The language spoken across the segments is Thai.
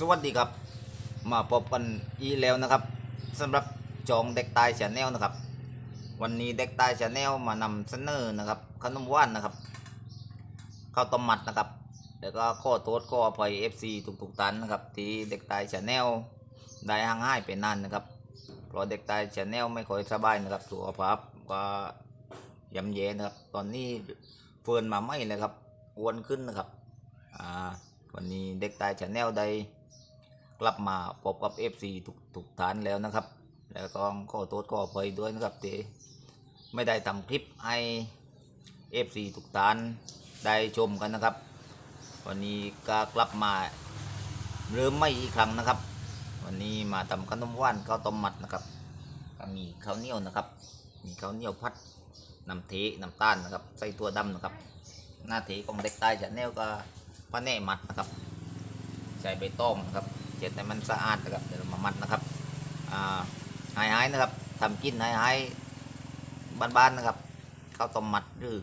สวัสดีครับ มาพบกันอีแล้วนะครับสำหรับจองเด็กตายชาแนลนะครับ วันนี้เด็กตายชาแนลมานำเสนอนะครับขนมว่านนะครับข้าวต้มมัดนะครับแล้วก็ข้อโทษข้ออภัย FC ทุกๆท่านนะครับ ที่เด็กตายชาแนลได้ห่างหายไปนานนะครับเพราะเด็กตายชาแนลไม่ค่อยสบายนะครับสุขภาพก็ย่ำแย่นะครับ ตอนนี้เฟิร์นมาไม่เลยครับอ้วนขึ้นนะครับอ่าวันนี้เด็กตายชาแนลได้ กลับมาพบกับ FC ทุกทุกท่านแล้วนะครับ แล้วก็ขอโทษขออภัยด้วยนะครับที่ไม่ได้ทำคลิปให้ FC ทุกท่านได้ชมกันนะครับ วันนี้ก็กลับมาเริ่มไม่อีกครั้งนะครับ วันนี้มาทำขนมหว่านข้าวต้มมัดนะครับก็มีข้าวเหนียวนะครับ มีข้าวเหนียวพัดน้ำเทน้ำตาลนะครับใส่ตัวดำนะครับ หน้าเทของเด็กใต้จะแนวก็พะแน่มัดนะครับใส่ใบตองนะครับ เจ็ดให้มันสะอาดนะครับเดี๋ยวเรามามัดนะครับอ่าหายหายนะครับทำกินหายหายบ้านๆนะครับข้าวต้มมัดหรือ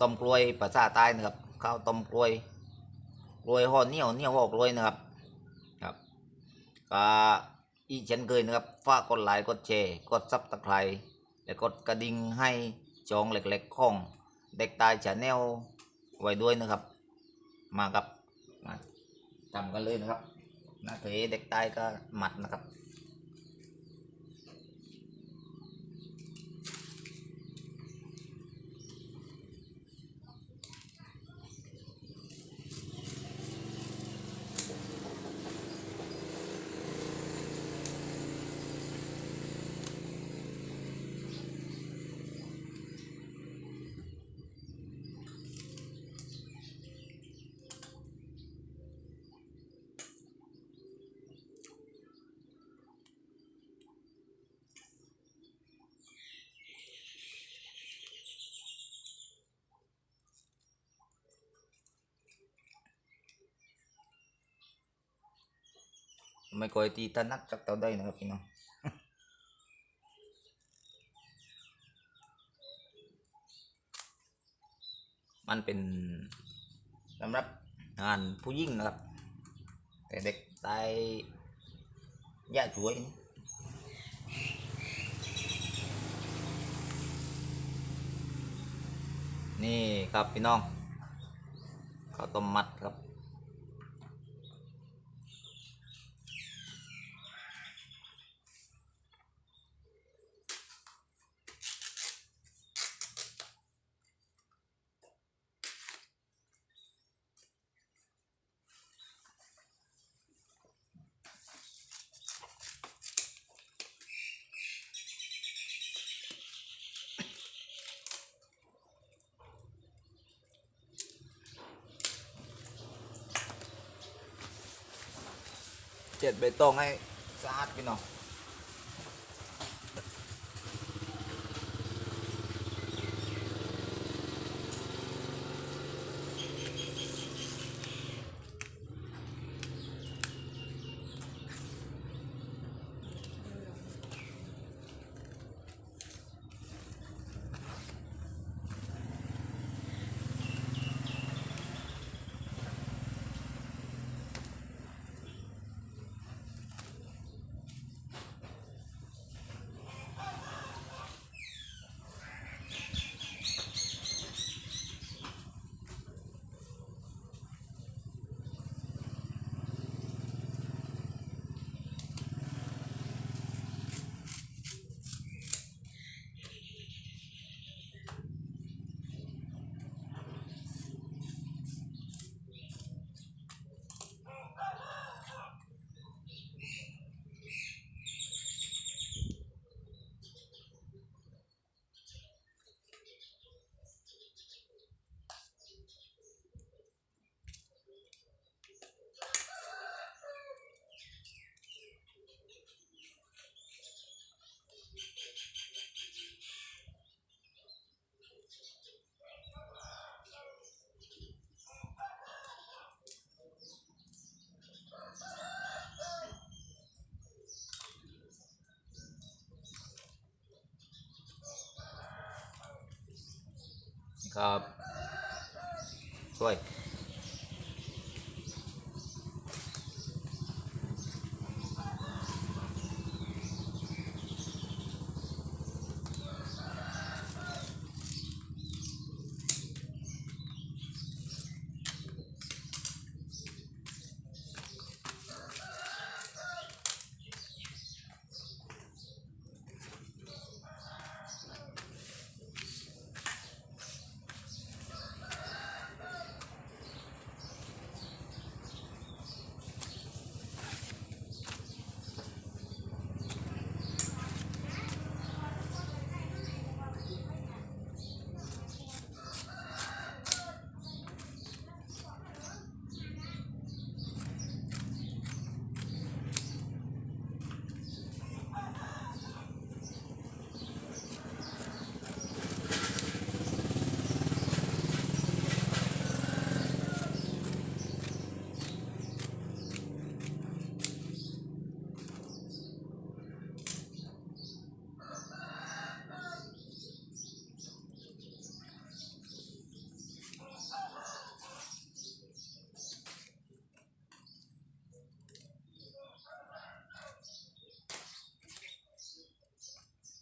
ต้มกล้วยภาษาใต้นะครับข้าวต้มกล้วยกล้วยห่อเหนียวเหนียวห่อกล้วยนะครับครับก็อีเช่นเคยนะครับฝากกดไลค์กดแชร์กดซับตะไคร้และกดกระดิ่งให้จองเล็กๆของเด็กตายชาแนลไว้ด้วยนะครับ มาครับมาทำกันเลยนะครับ น้าเทเด็กใต้ก็หมัดนะครับ ไม่ค่อยตีถนัดจักเท่าใดนะครับพี่น้องมันเป็นสำหรับงานผู้หญิงนะครับ แต่เด็กตายยาช่วยนี่นี่ครับพี่น้องข้าวต้มมัดครับ เจ็ดใบตองให้สะอาดพี่น้อง ครับช่วย